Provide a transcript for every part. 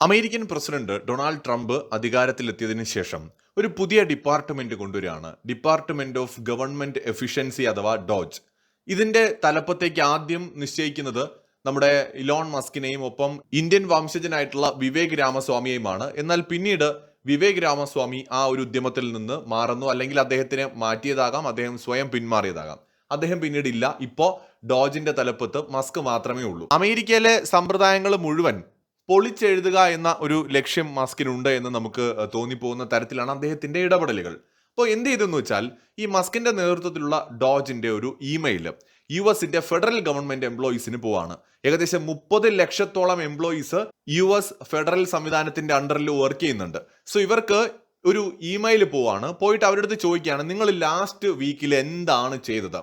American president Donald Trump അധികാരത്തിലെത്തിയതിനു ശേഷം ഒരു പുതിയ ഡിപ്പാർട്ട്മെന്റ് കൊണ്ടുവരികയാണ്. Department of government efficiency DOGE Doge. ഇതിന്റെ തലപ്പത്തേക്ക് ആദ്യം നിശ്ചയിക്കുന്നത് നമ്മുടെ ഇലോൺ മസ്കിനെയും ഒപ്പം ഇന്ത്യൻ വംശജനായിട്ടുള്ള വിവേക് രാമസ്വാമിയെയുമാണ് എന്നാൽ പിന്നീട് വിവേക് രാമസ്വാമി ആ ഒരു ഉദ്യമത്തിൽ നിന്ന് മാറുന്നു. അല്ലെങ്കിൽ അദ്ദേഹത്തിനെ മാറ്റിയതാകാം അദ്ദേഹം സ്വയം പിന്മാറിയതാകാം. അദ്ദേഹം പിന്നീട് ഇല്ല. ഇപ്പോ ഡോജിന്റെ തലപ്പത്ത് മസ്ക് മാത്രമേ ഉള്ളൂ. അമേരിക്കയിലെ സമ്പ്രദായങ്ങൾ മുഴുവൻ പൊളിച്ചെഴുതുക എന്ന ഒരു ലക്ഷ്യം മസ്കിനുണ്ട് എന്ന് നമുക്ക് തോന്നിപ്പോകുന്ന തരത്തിലാണ് അദ്ദേഹത്തിന്റെ ഇടപെടലുകൾ. അപ്പോൾ എന്ത് ചെയ്തെന്ന് വെച്ചാൽ ഈ മസ്കിന്റെ നേതൃത്വത്തിലുള്ള ഡോജിന്റെ ഒരു ഇമെയിൽ യു എസിന്റെ ഫെഡറൽ ഗവൺമെന്റ് എംപ്ലോയീസിന് പോവാണ്. ഏകദേശം മുപ്പത് ലക്ഷത്തോളം എംപ്ലോയീസ് യു എസ് ഫെഡറൽ സംവിധാനത്തിന്റെ അണ്ടറിൽ വർക്ക് ചെയ്യുന്നുണ്ട്. സോ ഇവർക്ക് ഒരു ഇമെയിൽ പോവാണ്. പോയിട്ട് അവരുടെ അടുത്ത് ചോദിക്കുകയാണ് നിങ്ങൾ ലാസ്റ്റ് വീക്കിൽ എന്താണ് ചെയ്തത്?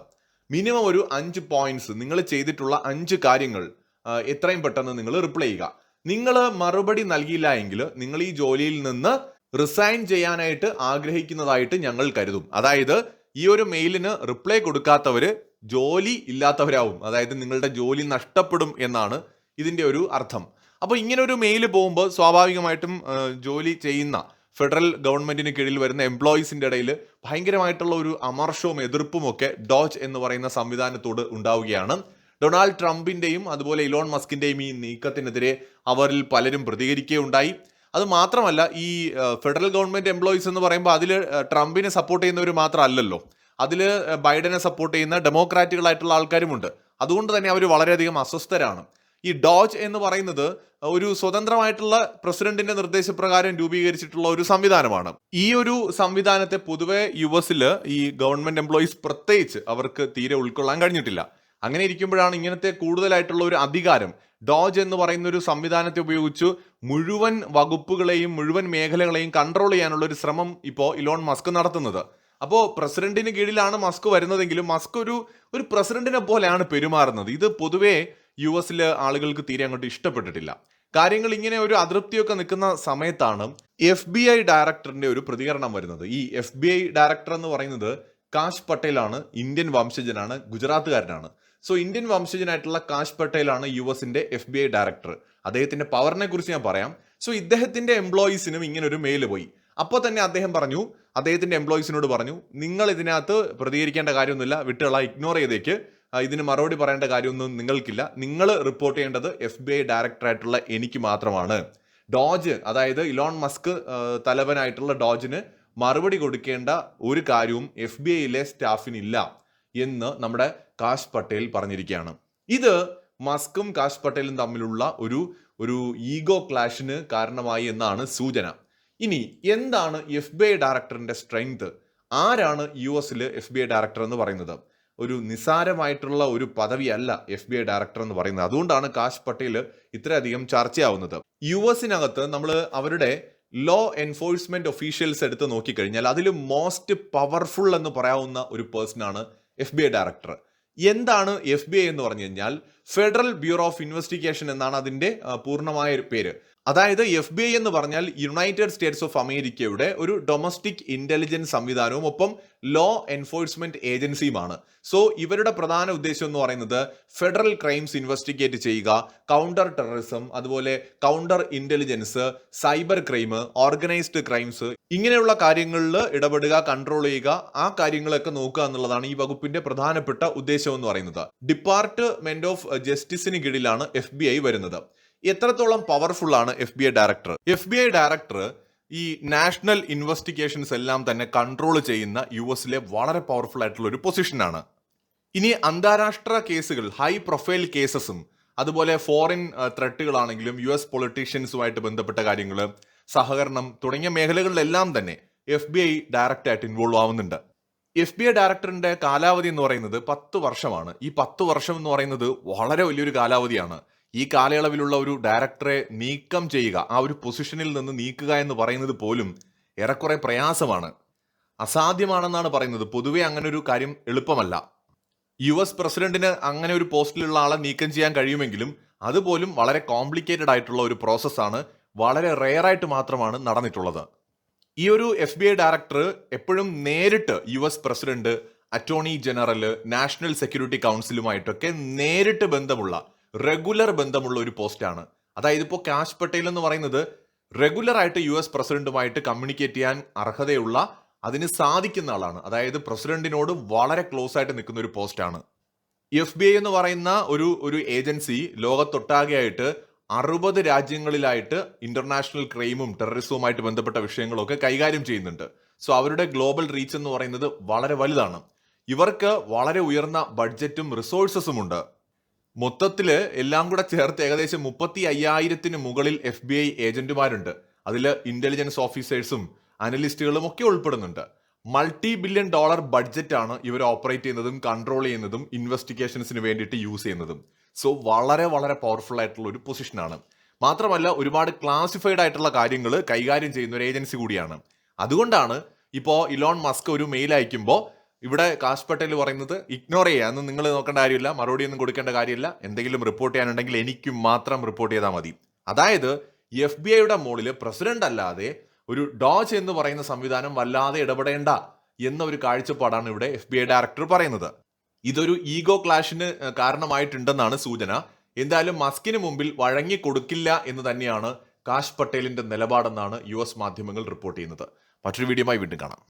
മിനിമം ഒരു അഞ്ച് പോയിന്റ്സ് നിങ്ങൾ ചെയ്തിട്ടുള്ള അഞ്ച് കാര്യങ്ങൾ എത്രയും പെട്ടെന്ന് നിങ്ങൾ റിപ്ലൈ ചെയ്യുക. നിങ്ങൾ മറുപടി നൽകിയില്ല എങ്കിൽ നിങ്ങൾ ഈ ജോലിയിൽ നിന്ന് റിസൈൻ ചെയ്യാനായിട്ട് ആഗ്രഹിക്കുന്നതായിട്ട് ഞങ്ങൾ കരുതും. അതായത് ഈ ഒരു മെയിലിന് റിപ്ലൈ കൊടുക്കാത്തവര് ജോലി ഇല്ലാത്തവരാവും. അതായത് നിങ്ങളുടെ ജോലി നഷ്ടപ്പെടും എന്നാണ് ഇതിന്റെ ഒരു അർത്ഥം. അപ്പോൾ ഇങ്ങനെ ഒരു മെയിൽ പോകുമ്പോൾ സ്വാഭാവികമായിട്ടും ജോലി ചെയ്യുന്ന ഫെഡറൽ ഗവൺമെന്റിന് കീഴിൽ വരുന്ന എംപ്ലോയീസിന്റെ ഇടയിൽ ഭയങ്കരമായിട്ടുള്ള ഒരു അമർഷവും എതിർപ്പും ഒക്കെ ഡോജ് എന്ന് പറയുന്ന സംവിധാനത്തോട് ഉണ്ടാവുകയാണ്. ഡൊണാൾഡ് ട്രംപിന്റെയും അതുപോലെ ഇലോൺ മസ്കിന്റെയും ഈ നീക്കത്തിനെതിരെ അവരിൽ പലരും പ്രതികരിക്കുകയുണ്ടായി. അത് മാത്രമല്ല ഈ ഫെഡറൽ ഗവൺമെന്റ് എംപ്ലോയീസ് എന്ന് പറയുമ്പോൾ അതിൽ ട്രംപിനെ സപ്പോർട്ട് ചെയ്യുന്നവർ മാത്രമല്ലല്ലോ. അതിൽ ബൈഡനെ സപ്പോർട്ട് ചെയ്യുന്ന ഡെമോക്രാറ്റുകളായിട്ടുള്ള ആൾക്കാരുമുണ്ട്. അതുകൊണ്ട് തന്നെ അവർ വളരെയധികം അസ്വസ്ഥരാണ്. ഈ ഡോജ് എന്ന് പറയുന്നത് ഒരു സ്വതന്ത്രമായിട്ടുള്ള പ്രസിഡന്റിന്റെ നിർദ്ദേശപ്രകാരം രൂപീകരിച്ചിട്ടുള്ള ഒരു സംവിധാനമാണ്. ഈ ഒരു സംവിധാനത്തെ പൊതുവെ യു എസിൽ ഈ ഗവൺമെന്റ് എംപ്ലോയീസ് പ്രത്യേകിച്ച് അവർക്ക് തീരെ ഉൾക്കൊള്ളാൻ കഴിഞ്ഞിട്ടില്ല. അങ്ങനെ ഇരിക്കുമ്പോഴാണ് ഇങ്ങനത്തെ കൂടുതലായിട്ടുള്ള ഒരു അധികാരം. ഡോജ് എന്ന് പറയുന്ന ഒരു സംവിധാനത്തെ ഉപയോഗിച്ച് മുഴുവൻ വകുപ്പുകളെയും മുഴുവൻ മേഖലകളെയും കൺട്രോൾ ചെയ്യാനുള്ള ഒരു ശ്രമം ഇപ്പോൾ ഇലോൺ മസ്ക് നടത്തുന്നത്. അപ്പോൾ പ്രസിഡന്റിന് കീഴിലാണ് മസ്ക് വരുന്നതെങ്കിലും മസ്ക് ഒരു ഒരു പ്രസിഡന്റിനെ പോലെയാണ് പെരുമാറുന്നത്. ഇത് പൊതുവേ യു എസിലെ ആളുകൾക്ക് തീരെ അങ്ങോട്ട് ഇഷ്ടപ്പെട്ടിട്ടില്ല. കാര്യങ്ങൾ ഇങ്ങനെ ഒരു അതൃപ്തിയൊക്കെ നിൽക്കുന്ന സമയത്താണ് എഫ് ബി ഐ ഡയറക്ടറിന്റെ ഒരു പ്രതികരണം വരുന്നത്. ഈ എഫ് ബി ഐ ഡയറക്ടർ എന്ന് പറയുന്നത് കാശ് പട്ടേലാണ് ഇന്ത്യൻ വംശജനാണ് ഗുജറാത്തുകാരനാണ്. സോ ഇന്ത്യൻ വംശജനായിട്ടുള്ള കാശ് പട്ടേലാണ് യു എസിന്റെ എഫ് ബി ഐ ഡയറക്ടർ അദ്ദേഹത്തിന്റെ പവറിനെ കുറിച്ച് ഞാൻ പറയാം. സോ ഇദ്ദേഹത്തിന്റെ എംപ്ലോയീസിനും ഇങ്ങനെ ഒരു മെയിൽ പോയി. അപ്പോൾ തന്നെ അദ്ദേഹം പറഞ്ഞു അദ്ദേഹത്തിന്റെ എംപ്ലോയീസിനോട് പറഞ്ഞു നിങ്ങൾ ഇതിനകത്ത് പ്രതികരിക്കേണ്ട കാര്യമൊന്നുമില്ല വിട്ടുകള ഇഗ്നോർ ചെയ്തേക്ക്. ഇതിന് മറുപടി പറയേണ്ട കാര്യമൊന്നും നിങ്ങൾക്കില്ല. നിങ്ങൾ റിപ്പോർട്ട് ചെയ്യേണ്ടത് എഫ് ബി ഐ ഡയറക്ടറായിട്ടുള്ള എനിക്ക് മാത്രമാണ്. ഡോജ് അതായത് ഇലോൺ മസ്ക് തലവനായിട്ടുള്ള ഡോജിന് മറുപടി കൊടുക്കേണ്ട ഒരു കാര്യവും എഫ് ബി ഐയിലെ സ്റ്റാഫിനില്ല എന്ന് നമ്മുടെ കാശ് പട്ടേൽ പറഞ്ഞിരിക്കുകയാണ്. ഇത് മസ്കും കാശ് പട്ടേലും തമ്മിലുള്ള ഒരു ഒരു ഈഗോ ക്ലാഷിന് കാരണമായി എന്നാണ് സൂചന. ഇനി എന്താണ് എഫ് ബി ഐ ഡയറക്ടറിന്റെ സ്ട്രെങ്ത്? ആരാണ് യു എസിൽ എഫ് ബി ഐ ഡയറക്ടർ എന്ന് പറയുന്നത്? ഒരു നിസാരമായിട്ടുള്ള ഒരു പദവിയല്ല എഫ് ബി ഐ ഡയറക്ടർ എന്ന് പറയുന്നത്. അതുകൊണ്ടാണ് കാശ് പട്ടേൽ ഇത്രയധികം ചർച്ചയാവുന്നത്. യു എസിനകത്ത് നമ്മൾ അവരുടെ ലോ എൻഫോഴ്സ്മെന്റ് ഒഫീഷ്യൽസ് എടുത്ത് നോക്കിക്കഴിഞ്ഞാൽ അതിൽ മോസ്റ്റ് പവർഫുൾ എന്ന് പറയാവുന്ന ഒരു പേഴ്സൺ ആണ് എഫ് ബി ഐ ഡയറക്ടർ. എന്താണ് എഫ് ബി ഐ എന്ന് പറഞ്ഞു കഴിഞ്ഞാൽ ഫെഡറൽ ബ്യൂറോ ഓഫ് ഇൻവെസ്റ്റിഗേഷൻ എന്നാണ് അതിന്റെ പൂർണമായ ഒരു പേര്. അതായത് എഫ് ബി ഐ എന്ന് പറഞ്ഞാൽ യുണൈറ്റഡ് സ്റ്റേറ്റ്സ് ഓഫ് അമേരിക്കയുടെ ഒരു ഡൊമസ്റ്റിക് ഇന്റലിജൻസ് സംവിധാനവും ഒപ്പം ലോ എൻഫോഴ്സ്മെന്റ് ഏജൻസിയുമാണ് സോ ഇവരുടെ പ്രധാന ഉദ്ദേശം എന്ന് പറയുന്നത് ഫെഡറൽ ക്രൈംസ് ഇൻവെസ്റ്റിഗേറ്റ് ചെയ്യുക കൗണ്ടർ ടെററിസം അതുപോലെ counter intelligence cyber crime organised crimes ഇങ്ങനെയുള്ള കാര്യങ്ങളിൽ ഇടപെടുക കൺട്രോൾ ചെയ്യുക ആ കാര്യങ്ങളൊക്കെ നോക്കുക എന്നുള്ളതാണ് ഈ വകുപ്പിന്റെ പ്രധാനപ്പെട്ട ഉദ്ദേശം എന്ന് പറയുന്നത്. ഡിപ്പാർട്ട്മെന്റ് ഓഫ് ജസ്റ്റിസിന് കീഴിലാണ് എഫ് വരുന്നത്. എത്രത്തോളം പവർഫുൾ ആണ് എഫ് ഡയറക്ടർ എഫ് ഡയറക്ടർ ഈ നാഷണൽ ഇൻവെസ്റ്റിഗേഷൻസ് എല്ലാം തന്നെ കൺട്രോൾ ചെയ്യുന്ന യു എസിലെ വളരെ പവർഫുൾ ആയിട്ടുള്ള ഒരു പൊസിഷനാണ് ഇനി അന്താരാഷ്ട്ര കേസുകൾ ഹൈ പ്രൊഫൈൽ കേസസും അതുപോലെ ഫോറിൻ ത്രെട്ടുകളാണെങ്കിലും യു എസ് പൊളിറ്റീഷ്യൻസുമായിട്ട് ബന്ധപ്പെട്ട കാര്യങ്ങൾ സഹകരണം തുടങ്ങിയ മേഖലകളിലെല്ലാം തന്നെ എഫ് ബി ഐ ഡയറക്റ്റ് ആയിട്ട് ഇൻവോൾവ് ആവുന്നുണ്ട്. എഫ് ബി ഐ ഡയറക്ടറിന്റെ കാലാവധി എന്ന് പറയുന്നത് പത്ത് വർഷമാണ്. ഈ പത്ത് വർഷം എന്ന് പറയുന്നത് വളരെ വലിയൊരു കാലാവധിയാണ്. ഈ കാലയളവിലുള്ള ഒരു ഡയറക്ടറെ നീക്കം ചെയ്യുക ആ ഒരു പൊസിഷനിൽ നിന്ന് നീക്കുക എന്ന് പറയുന്നത് പോലും ഏറെക്കുറെ പ്രയാസമാണ്. അസാധ്യമാണെന്നാണ് പറയുന്നത്. പൊതുവെ അങ്ങനെ ഒരു കാര്യം എളുപ്പമല്ല. യു എസ് പ്രസിഡന്റിന് അങ്ങനെ ഒരു പോസ്റ്റിലുള്ള ആളെ നീക്കം ചെയ്യാൻ കഴിയുമെങ്കിലും അതുപോലും വളരെ കോംപ്ലിക്കേറ്റഡ് ആയിട്ടുള്ള ഒരു പ്രോസസ്സാണ്. വളരെ റെയർ ആയിട്ട് മാത്രമാണ് നടന്നിട്ടുള്ളത്. ഈ ഒരു എഫ് ബി ഐ ഡയറക്ടർ എപ്പോഴും നേരിട്ട് U S president attorney general national security കൗൺസിലുമായിട്ടൊക്കെ നേരിട്ട് ബന്ധമുള്ള റെഗുലർ ബന്ധമുള്ള ഒരു പോസ്റ്റാണ്. അതായത് ഇപ്പോൾ കാശ് പട്ടേൽ എന്ന് പറയുന്നത് റെഗുലർ ആയിട്ട് യു എസ് പ്രസിഡന്റുമായിട്ട് കമ്മ്യൂണിക്കേറ്റ് ചെയ്യാൻ അർഹതയുള്ള അതിന് സാധിക്കുന്ന ആളാണ്. അതായത് പ്രസിഡന്റിനോട് വളരെ ക്ലോസ് ആയിട്ട് നിൽക്കുന്ന ഒരു പോസ്റ്റാണ്. എഫ് ബി ഐ എന്ന് പറയുന്ന ഒരു ഒരു ഏജൻസി ലോകത്തൊട്ടാകെയായിട്ട് അറുപത് രാജ്യങ്ങളിലായിട്ട് ഇന്റർനാഷണൽ ക്രൈമും ടെററിസവുമായിട്ട് ബന്ധപ്പെട്ട വിഷയങ്ങളൊക്കെ കൈകാര്യം ചെയ്യുന്നുണ്ട്. സോ അവരുടെ ഗ്ലോബൽ റീച്ച് എന്ന് പറയുന്നത് വളരെ വലുതാണ്. ഇവർക്ക് വളരെ ഉയർന്ന ബഡ്ജറ്റും റിസോഴ്സസും ഉണ്ട്. മൊത്തത്തിൽ എല്ലാം കൂടെ ചേർത്ത് ഏകദേശം മുപ്പത്തി അയ്യായിരത്തിന് മുകളിൽ എഫ് ബി ഐ ഏജന്റുമാരുണ്ട്. അതിൽ ഇന്റലിജൻസ് ഓഫീസേഴ്സും അനലിസ്റ്റുകളും ഒക്കെ ഉൾപ്പെടുന്നുണ്ട്. മൾട്ടി ബില്യൺ ഡോളർ ബഡ്ജറ്റാണ് ഇവർ ഓപ്പറേറ്റ് ചെയ്യുന്നതും കൺട്രോൾ ചെയ്യുന്നതും ഇൻവെസ്റ്റിഗേഷൻസിന് വേണ്ടിയിട്ട് യൂസ് ചെയ്യുന്നതും. സോ വളരെ വളരെ പവർഫുൾ ആയിട്ടുള്ള ഒരു പൊസിഷനാണ് മാത്രമല്ല ഒരുപാട് ക്ലാസിഫൈഡ് ആയിട്ടുള്ള കാര്യങ്ങൾ കൈകാര്യം ചെയ്യുന്ന ഒരു ഏജൻസി കൂടിയാണ്. അതുകൊണ്ടാണ് ഇപ്പോൾ ഇലോൺ മസ്ക് ഒരു മെയിൽ അയക്കുമ്പോൾ ഇവിടെ കാശ് പട്ടേൽ പറയുന്നത് ഇഗ്നോർ ചെയ്യുക അന്ന് നിങ്ങൾ നോക്കേണ്ട കാര്യമില്ല മറുപടി ഒന്നും കൊടുക്കേണ്ട കാര്യമില്ല എന്തെങ്കിലും റിപ്പോർട്ട് ചെയ്യാനുണ്ടെങ്കിൽ എനിക്ക് മാത്രം റിപ്പോർട്ട് ചെയ്താൽ മതി. അതായത് എഫ് ബി ഐയുടെ മുകളിൽ പ്രസിഡന്റ് അല്ലാതെ ഒരു ഡോജ് എന്ന് പറയുന്ന സംവിധാനം വല്ലാതെ ഇടപെടേണ്ട എന്ന ഒരു കാഴ്ചപ്പാടാണ് ഇവിടെ എഫ് ബി ഐ ഡയറക്ടർ പറയുന്നത്. ഇതൊരു ഈഗോ ക്ലാഷിന് കാരണമായിട്ടുണ്ടെന്നാണ് സൂചന. എന്തായാലും മസ്കിന് മുമ്പിൽ വഴങ്ങി കൊടുക്കില്ല എന്ന് തന്നെയാണ് കാശ് പട്ടേലിന്റെ നിലപാടെന്നാണ് യു എസ് മാധ്യമങ്ങൾ റിപ്പോർട്ട് ചെയ്യുന്നത്. മറ്റൊരു വീഡിയോയുമായി വീണ്ടും കാണാം.